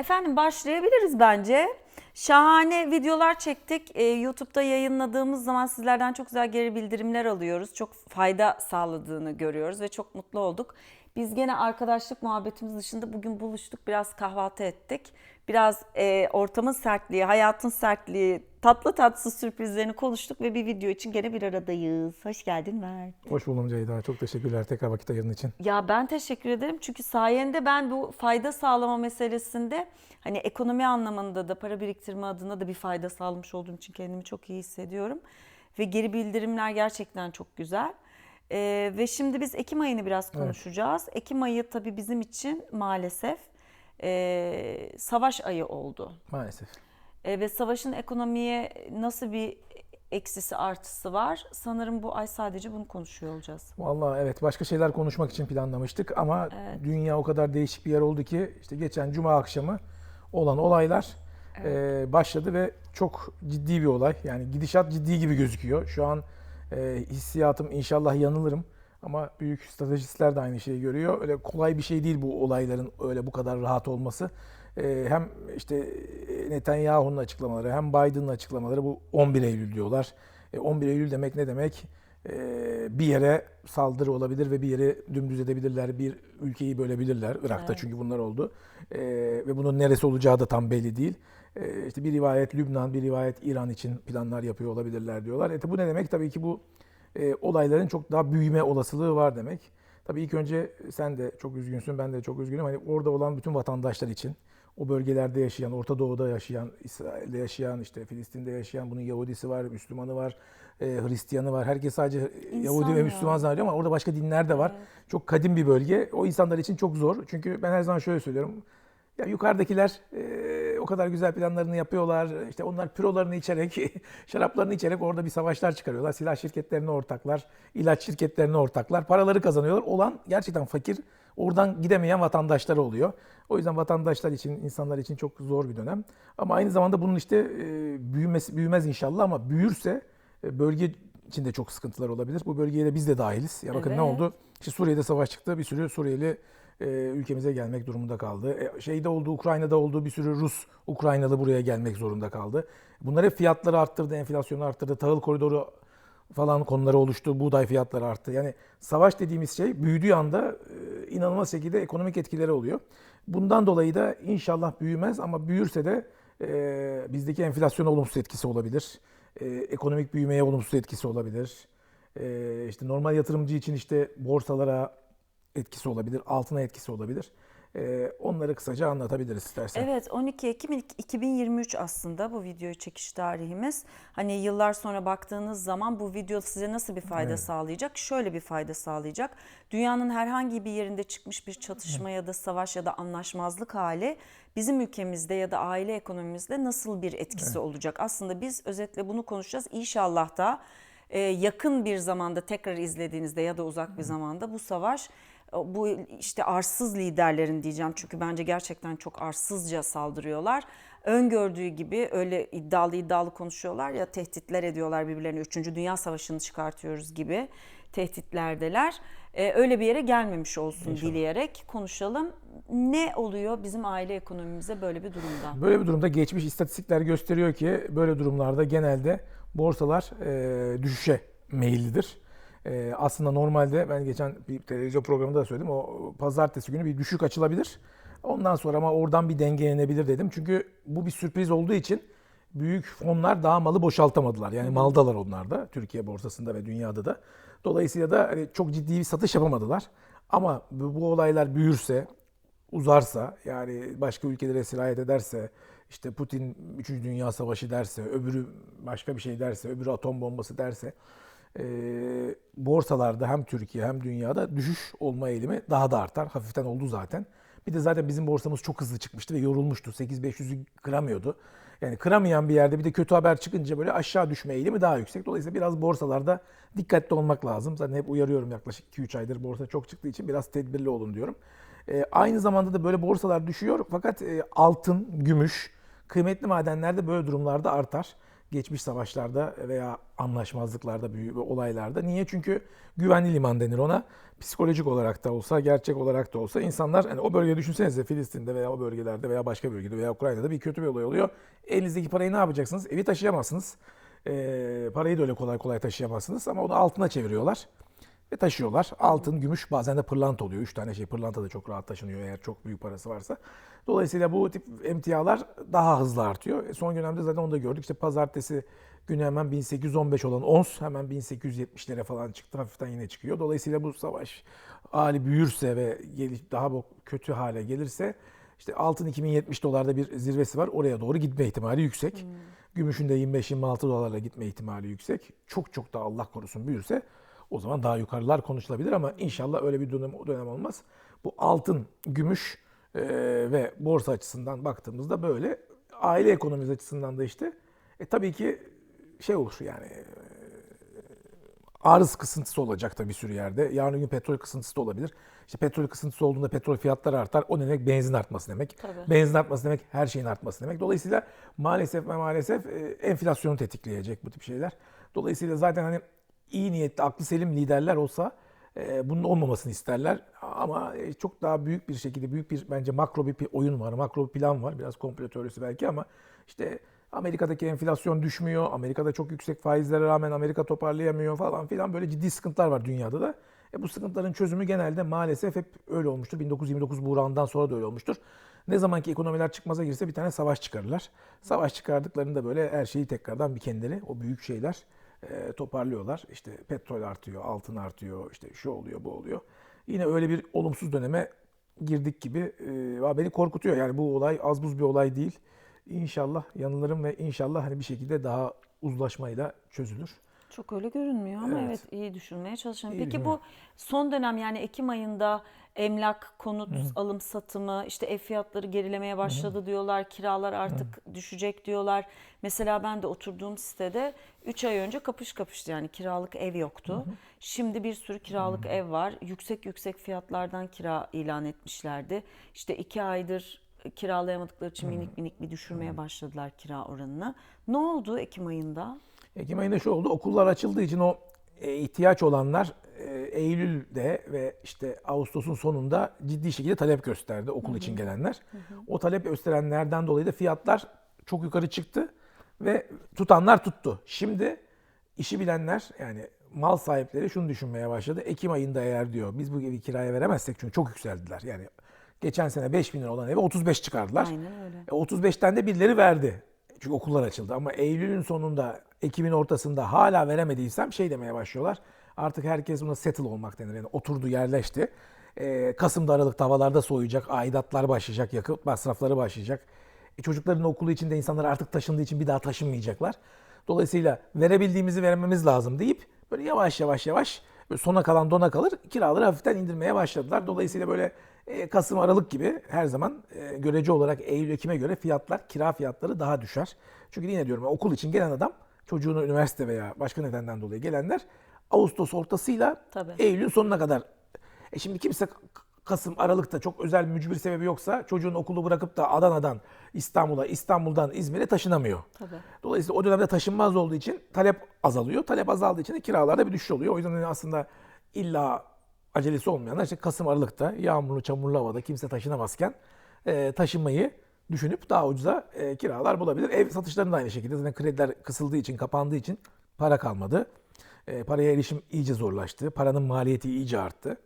Efendim başlayabiliriz bence. Şahane videolar çektik. Ee, YouTube'da yayınladığımız zaman sizlerden çok güzel geri bildirimler alıyoruz. Çok fayda sağladığını görüyoruz ve çok mutlu olduk. Biz gene arkadaşlık muhabbetimiz dışında bugün buluştuk. Biraz kahvaltı ettik. Biraz e, ortamın sertliği, hayatın sertliği, tatlı tatsız sürprizlerini konuştuk ve bir video için gene bir aradayız. Hoş geldin Mert. Hoş buldum Ceyda. Çok teşekkürler tekrar vakit ayırdığın için. Ya ben teşekkür ederim çünkü sayende ben bu fayda sağlama meselesinde hani ekonomi anlamında da para biriktirme adına da bir fayda sağlamış olduğum için kendimi çok iyi hissediyorum. Ve geri bildirimler gerçekten çok güzel. Ee, ve şimdi biz Ekim ayını biraz konuşacağız. Ekim ayı tabii bizim için maalesef e, savaş ayı oldu. Maalesef. E, ve savaşın ekonomiye nasıl bir eksisi artısı var? Sanırım bu ay sadece bunu konuşuyor olacağız. Vallahi evet başka şeyler konuşmak için planlamıştık ama dünya o kadar değişik bir yer oldu ki işte geçen cuma akşamı olan olaylar e, başladı ve çok ciddi bir olay. Yani gidişat ciddi gibi gözüküyor. Şu an e, hissiyatım inşallah yanılırım ama büyük stratejistler de aynı şeyi görüyor. Öyle kolay bir şey değil bu olayların öyle bu kadar rahat olması. E, hem işte Netanyahu'nun açıklamaları hem Biden'ın açıklamaları bu 11 Eylül diyorlar. E, 11 Eylül demek ne demek? E, bir yere saldırı olabilir ve bir yere dümdüz edebilirler. Bir ülkeyi bölebilirler. Irak'ta Evet. çünkü bunlar oldu. E, ve bunun neresi olacağı da tam belli değil. E, işte bir rivayet Lübnan, bir rivayet İran için planlar yapıyor olabilirler diyorlar. E, bu ne demek? Tabii ki bu e, olayların çok daha büyüme olasılığı var demek. Tabii ilk önce sen de çok üzgünsün, ben de çok üzgünüm. Hani orada olan bütün vatandaşlar için, o bölgelerde yaşayan, Orta Doğu'da yaşayan, İsrail'de yaşayan, işte Filistin'de yaşayan, bunun Yahudisi var, Müslümanı var, e, Hristiyanı var. Herkes sadece Yahudi ve ya. Müslüman zannediyor ama orada başka dinler de var. Evet. Çok kadim bir bölge. O insanlar için çok zor. Çünkü ben her zaman şöyle söylüyorum. Ya yukarıdakiler e, o kadar güzel planlarını yapıyorlar. İşte onlar pirolarını içerek, şaraplarını içerek orada bir savaşlar çıkarıyorlar. Silah şirketlerine ortaklar, ilaç şirketlerine ortaklar. Paraları kazanıyorlar. Olan gerçekten fakir, oradan gidemeyen vatandaşları oluyor. O yüzden vatandaşlar için, insanlar için çok zor bir dönem. Ama aynı zamanda bunun işte e, büyümesi büyümez inşallah ama büyürse e, bölge içinde çok sıkıntılar olabilir. Bu bölgeye de biz de dahiliz. Ya bakın ne Evet. oldu? İşte Suriye'de savaş çıktı. Bir sürü Suriyeli e, ülkemize gelmek durumunda kaldı. E, şeyde oldu, Ukrayna'da oldu. Bir sürü Rus, Ukraynalı buraya gelmek zorunda kaldı. Bunlar hep fiyatları arttırdı, enflasyonu arttırdı. Tahıl koridoru falan konuları oluştu. Buğday fiyatları arttı. Yani savaş dediğimiz şey büyüdüğü anda e, inanılmaz şekilde ekonomik etkileri oluyor. Bundan dolayı da inşallah büyümez ama büyürse de e, bizdeki enflasyona olumsuz etkisi olabilir. E, ekonomik büyümeye olumsuz etkisi olabilir. E, işte normal yatırımcı için işte borsalara etkisi olabilir, altına etkisi olabilir. E, onları kısaca anlatabiliriz istersen. Evet 12 Ekim 2023 aslında bu videoyu çekiş tarihimiz. Hani yıllar sonra baktığınız zaman bu video size nasıl bir fayda Evet. sağlayacak? Şöyle bir fayda sağlayacak. Dünyanın herhangi bir yerinde çıkmış bir çatışma ya da savaş ya da anlaşmazlık hali bizim ülkemizde ya da aile ekonomimizde nasıl bir etkisi olacak? Aslında biz özetle bunu konuşacağız. İnşallah da e, yakın bir zamanda tekrar izlediğinizde ya da uzak bir zamanda bu savaş bu işte arsız liderlerin diyeceğim çünkü bence gerçekten çok arsızca saldırıyorlar. Öngördüğü gibi öyle iddialı iddialı konuşuyorlar ya tehditler ediyorlar birbirlerine. Üçüncü Dünya Savaşı'nı çıkartıyoruz gibi tehditlerdeler. E, öyle bir yere gelmemiş olsun dileyerek konuşalım. Ne oluyor bizim aile ekonomimize böyle bir durumda? Böyle bir durumda geçmiş istatistikler gösteriyor ki böyle durumlarda genelde borsalar e, düşüşe meyillidir. E, aslında normalde ben geçen bir televizyon programında da söyledim o pazartesi günü bir düşük açılabilir. Ondan sonra ama oradan bir dengelenebilir dedim. Çünkü bu bir sürpriz olduğu için büyük fonlar daha malı boşaltamadılar. Yani maldalar onlar da Türkiye borsasında ve dünyada da. Dolayısıyla da hani çok ciddi bir satış yapamadılar. Ama bu, bu olaylar büyürse, uzarsa yani başka ülkelere sirayet ederse işte Putin 3. Dünya Savaşı derse, öbürü başka bir şey derse, öbürü atom bombası derse e, borsalarda hem Türkiye hem dünyada düşüş olma eğilimi daha da artar. Hafiften oldu zaten. Bir de zaten bizim borsamız çok hızlı çıkmıştı ve yorulmuştu. 8500'ü kıramıyordu. Yani kıramayan bir yerde bir de kötü haber çıkınca böyle aşağı düşme eğilimi daha yüksek. Dolayısıyla biraz borsalarda dikkatli olmak lazım. Zaten hep uyarıyorum yaklaşık 2-3 aydır borsa çok çıktığı için biraz tedbirli olun diyorum. E, aynı zamanda da böyle borsalar düşüyor fakat e, altın, gümüş, kıymetli madenler de böyle durumlarda artar. Geçmiş savaşlarda veya anlaşmazlıklarda, büyük olaylarda. Niye? Çünkü güvenli liman denir ona. Psikolojik olarak da olsa, gerçek olarak da olsa insanlar hani o bölgede düşünsenize Filistin'de veya o bölgelerde veya başka bölgede veya Ukrayna'da bir kötü bir olay oluyor. Elinizdeki parayı ne yapacaksınız? Evi taşıyamazsınız. Ee, parayı da öyle kolay kolay taşıyamazsınız ama onu altına çeviriyorlar ve taşıyorlar. Altın, gümüş bazen de pırlanta oluyor. Üç tane şey pırlanta da çok rahat taşınıyor eğer çok büyük parası varsa. Dolayısıyla bu tip emtialar daha hızlı artıyor. E, Son dönemde zaten onu da gördük. İşte pazartesi günü hemen 1815 olan ons hemen 1870'lere falan çıktı. Hafiften yine çıkıyor. Dolayısıyla bu savaş hali büyürse ve daha bu kötü hale gelirse işte altın 2070 dolarda bir zirvesi var. Oraya doğru gitme ihtimali yüksek. Gümüşün de 25-26 dolarla gitme ihtimali yüksek. Çok çok da Allah korusun büyürse o zaman daha yukarılar konuşulabilir ama inşallah öyle bir dönem, dönem olmaz. Bu altın, gümüş e, ve borsa açısından baktığımızda böyle. Aile ekonomisi açısından da işte e, tabii ki şey olur yani e, arız kısıntısı olacak tabii bir sürü yerde. Yarın gün petrol kısıntısı da olabilir. İşte petrol kısıntısı olduğunda petrol fiyatları artar. O ne demek? Benzin artması demek. Tabii. Benzin artması demek her şeyin artması demek. Dolayısıyla maalesef ve maalesef e, enflasyonu tetikleyecek bu tip şeyler. Dolayısıyla zaten hani iyi niyetli, aklı selim liderler olsa e, bunun olmamasını isterler. Ama e, çok daha büyük bir şekilde büyük bir bence makro bir oyun var, makro bir plan var. Biraz komplo teorisi belki ama işte Amerika'daki enflasyon düşmüyor. Amerika'da çok yüksek faizlere rağmen Amerika toparlayamıyor falan filan böyle ciddi sıkıntılar var dünyada da. E bu sıkıntıların çözümü genelde maalesef hep öyle olmuştur. 1929 buhranından sonra da öyle olmuştur. Ne zaman ki ekonomiler çıkmaza girse bir tane savaş çıkarırlar. Savaş çıkardıklarında böyle her şeyi tekrardan bir kendileri o büyük şeyler e, toparlıyorlar. İşte petrol artıyor, altın artıyor, işte şu oluyor, bu oluyor. Yine öyle bir olumsuz döneme girdik gibi e, beni korkutuyor. Yani bu olay az buz bir olay değil. İnşallah yanılırım ve inşallah hani bir şekilde daha uzlaşmayla çözülür. Çok öyle görünmüyor ama Evet. evet, iyi düşünmeye çalışalım. İyi Peki bu son dönem yani Ekim ayında emlak, konut alım satımı, işte ev fiyatları gerilemeye başladı diyorlar. Kiralar artık düşecek diyorlar. Mesela ben de oturduğum sitede 3 ay önce kapış kapıştı yani kiralık ev yoktu. Şimdi bir sürü kiralık ev var. Yüksek yüksek fiyatlardan kira ilan etmişlerdi. İşte 2 aydır kiralayamadıkları için minik minik bir düşürmeye başladılar kira oranını. Ne oldu Ekim ayında? Ekim ayında şu oldu. Okullar açıldığı için o e, ihtiyaç olanlar e, Eylül'de ve işte Ağustos'un sonunda ciddi şekilde talep gösterdi okul için gelenler. O talep gösterenlerden dolayı da fiyatlar çok yukarı çıktı ve tutanlar tuttu. Şimdi işi bilenler yani mal sahipleri şunu düşünmeye başladı. Ekim ayında eğer diyor biz bu evi kiraya veremezsek çünkü çok yükseldiler. Yani geçen sene 5 bin lira olan evi 35 çıkardılar. Aynen öyle. E, 35'ten de birileri verdi. Çünkü okullar açıldı. Ama Eylül'ün sonunda, Ekim'in ortasında hala veremediysem şey demeye başlıyorlar. Artık herkes buna settle olmak denir. Yani oturdu, yerleşti. E, Kasım'da Aralık'ta havalarda soğuyacak, aidatlar başlayacak, yakıt masrafları başlayacak. E, çocukların okulu içinde insanlar artık taşındığı için bir daha taşınmayacaklar. Dolayısıyla verebildiğimizi vermemiz lazım deyip böyle yavaş yavaş yavaş böyle sona kalan dona kalır kiraları hafiften indirmeye başladılar. Dolayısıyla böyle e, Kasım Aralık gibi her zaman e, görece olarak Eylül Ekim'e göre fiyatlar kira fiyatları daha düşer. Çünkü yine diyorum okul için gelen adam çocuğunu üniversite veya başka nedenden dolayı gelenler Ağustos ortasıyla Tabii. Eylül'ün sonuna kadar. E şimdi kimse Kasım, Aralık'ta çok özel mücbir sebebi yoksa çocuğun okulu bırakıp da Adana'dan İstanbul'a, İstanbul'dan İzmir'e taşınamıyor. Tabii. Dolayısıyla o dönemde taşınmaz olduğu için talep azalıyor. Talep azaldığı için de kiralarda bir düşüş oluyor. O yüzden hani aslında illa acelesi olmayanlar işte Kasım Aralık'ta yağmurlu çamurlu havada kimse taşınamazken e, taşınmayı düşünüp daha ucuza e, kiralar bulabilir. Ev satışlarında aynı şekilde zaten krediler kısıldığı için, kapandığı için para kalmadı. E, paraya erişim iyice zorlaştı. Paranın maliyeti iyice arttı.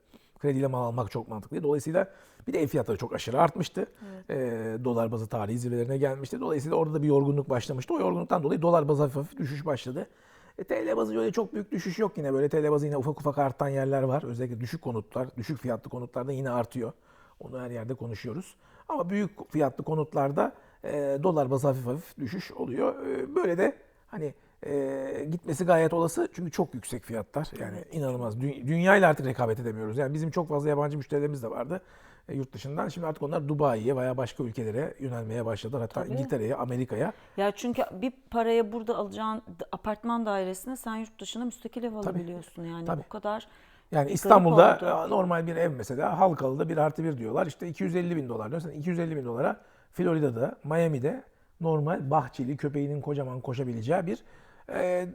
Krediyle mal almak çok mantıklı. Dolayısıyla bir de ev fiyatları çok aşırı artmıştı. E, dolar bazı tarihi zirvelerine gelmişti. Dolayısıyla orada da bir yorgunluk başlamıştı. O yorgunluktan dolayı dolar bazı hafif hafif düşüş başladı. E, TL bazı öyle çok büyük düşüş yok yine. Böyle TL bazı yine ufak ufak artan yerler var. Özellikle düşük konutlar, düşük fiyatlı konutlarda yine artıyor. Onu her yerde konuşuyoruz. Ama büyük fiyatlı konutlarda e, dolar bazı hafif hafif düşüş oluyor. E, böyle de hani e, gitmesi gayet olası çünkü çok yüksek fiyatlar. Yani inanılmaz. Dü- dünyayla artık rekabet edemiyoruz. Yani bizim çok fazla yabancı müşterilerimiz de vardı e, yurt dışından. Şimdi artık onlar Dubai'ye veya başka ülkelere yönelmeye başladılar. Hatta Tabii. İngiltere'ye, Amerika'ya. Ya çünkü bir paraya burada alacağın apartman dairesine sen yurt dışına müstakil ev alabiliyorsun yani Tabii. bu kadar. Yani İstanbul'da oldu. e, normal bir ev mesela Halkalı'da bir artı bir diyorlar. İşte 250 bin dolar diyorsan 250 bin dolara Florida'da, Miami'de normal bahçeli köpeğinin kocaman koşabileceği bir e, e,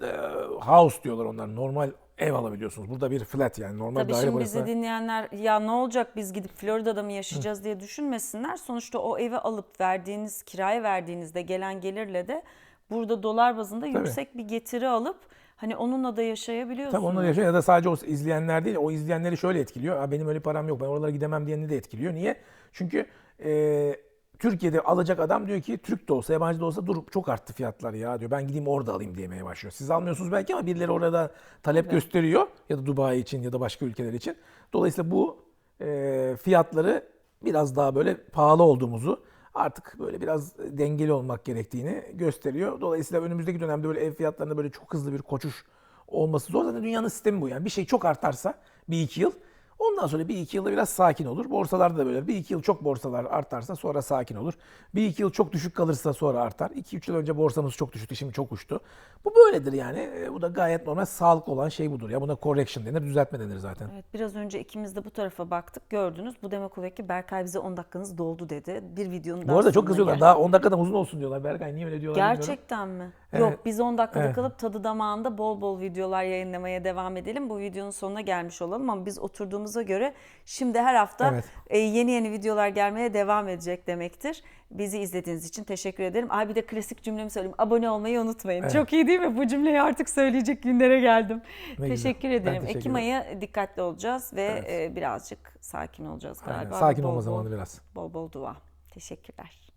house diyorlar onlar. Normal ev alabiliyorsunuz. Burada bir flat yani normal Tabii daire şimdi bizi dinleyenler ya ne olacak biz gidip Florida'da mı yaşayacağız diye düşünmesinler. Sonuçta o evi alıp verdiğiniz kiraya verdiğinizde gelen gelirle de burada dolar bazında yüksek bir getiri alıp hani onunla da yaşayabiliyorsunuz. Tabii onlar yaşıyor ya da sadece o izleyenler değil, o izleyenleri şöyle etkiliyor. Benim öyle param yok, ben oralara gidemem diyeni de etkiliyor. Niye? Çünkü e, Türkiye'de alacak adam diyor ki Türk de olsa, yabancı da olsa dur çok arttı fiyatlar ya diyor. Ben gideyim orada alayım diyemeye başlıyor. Siz almıyorsunuz belki ama birileri orada talep gösteriyor ya da Dubai için ya da başka ülkeler için. Dolayısıyla bu e, fiyatları biraz daha böyle pahalı olduğumuzu artık böyle biraz dengeli olmak gerektiğini gösteriyor. Dolayısıyla önümüzdeki dönemde böyle ev fiyatlarında böyle çok hızlı bir koşuş olması zor. Zaten dünyanın sistemi bu yani. Bir şey çok artarsa bir iki yıl ondan sonra bir iki yılda biraz sakin olur. Borsalarda da böyle. Bir iki yıl çok borsalar artarsa sonra sakin olur. Bir iki yıl çok düşük kalırsa sonra artar. İki üç yıl önce borsamız çok düştü şimdi çok uçtu. Bu böyledir yani. E, Bu da gayet normal sağlıklı olan şey budur. Ya buna correction denir, düzeltme denir zaten. Evet biraz önce ikimiz de bu tarafa baktık gördünüz. Bu demek oluyor ki Berkay bize 10 dakikanız doldu dedi. Bir videonun daha Bu arada çok kızıyorlar. Daha 10 dakikadan uzun olsun diyorlar. Berkay niye öyle diyorlar bilmiyorum. Gerçekten Evet. Yok biz 10 dakikada Evet. kalıp tadı damağında bol bol videolar yayınlamaya devam edelim. Bu videonun sonuna gelmiş olalım ama biz oturduğumuza göre şimdi her hafta Evet. e, yeni yeni videolar gelmeye devam edecek demektir. Bizi izlediğiniz için teşekkür ederim. Ay bir de klasik cümlemi söyleyeyim. Abone olmayı unutmayın. Evet. Çok iyi değil mi? Bu cümleyi artık söyleyecek günlere geldim. Ne güzel. teşekkür Ben ederim. teşekkür Ekim ederim. ayı dikkatli olacağız ve Evet. e, birazcık sakin olacağız Aynen, galiba. Sakin Bol olma bol- zamanı biraz. Bol bol dua. Teşekkürler.